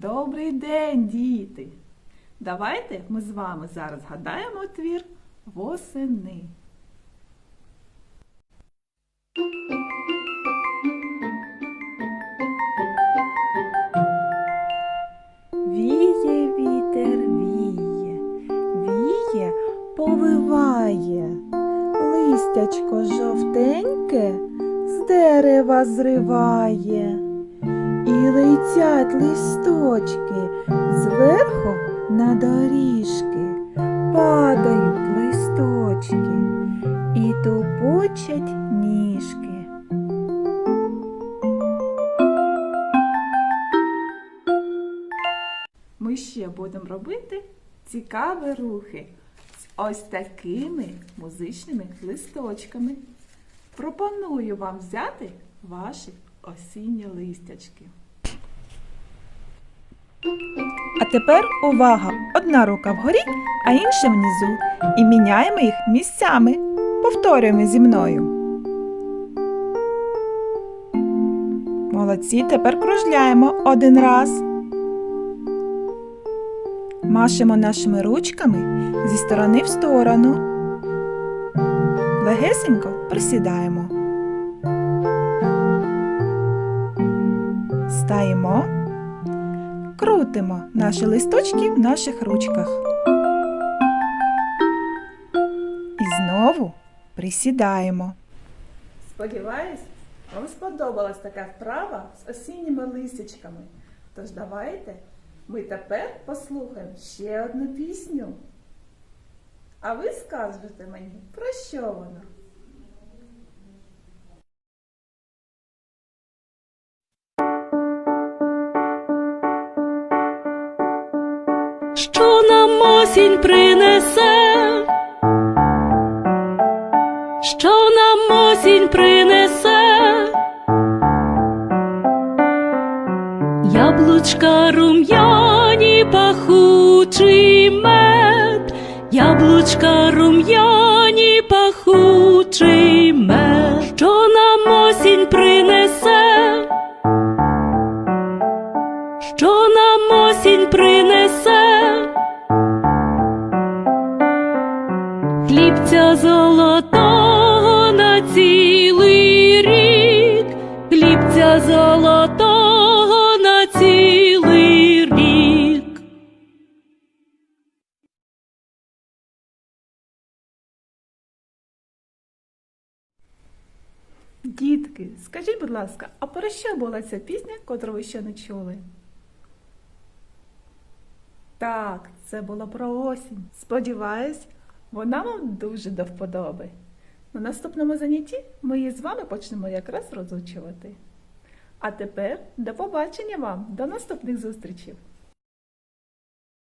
Добрий день, діти! Давайте ми з вами зараз згадаємо твір восени. Віє вітер віє, віє, повиває, листячко жовтеньке з дерева зриває, і летять листочки зверху на доріжки, падають листочки і тупочать ніжки. Ми ще будемо робити цікаві рухи з ось такими музичними листочками. Пропоную вам взяти ваші осінні листячки. А тепер увага! Одна рука вгорі, а інша внизу. І міняємо їх місцями. Повторюємо зі мною. Молодці, тепер кружляємо один раз. Машемо нашими ручками зі сторони в сторону. Легесенько присідаємо. Стаємо. Крутимо наші листочки в наших ручках. І знову присідаємо. Сподіваюсь, вам сподобалась така вправа з осінніми листячками. Тож давайте ми тепер послухаємо ще одну пісню. А ви скажете мені, про що вона? Що нам осінь принесе, що нам осінь принесе, яблучка рум'яні пахучий мед, яблучка рум'яні пахучий мед, що нам осінь принесе. Що нам осінь принесе? Хлібця золотого на цілий рік, хлібця золотого на цілий рік. Дітки, скажіть, будь ласка, а про що була ця пісня, котру ви ще не чули? Так, це було про осінь. Сподіваюсь, вона вам дуже до вподоби. На наступному занятті ми її з вами почнемо якраз розучувати. А тепер до побачення вам, до наступних зустрічей!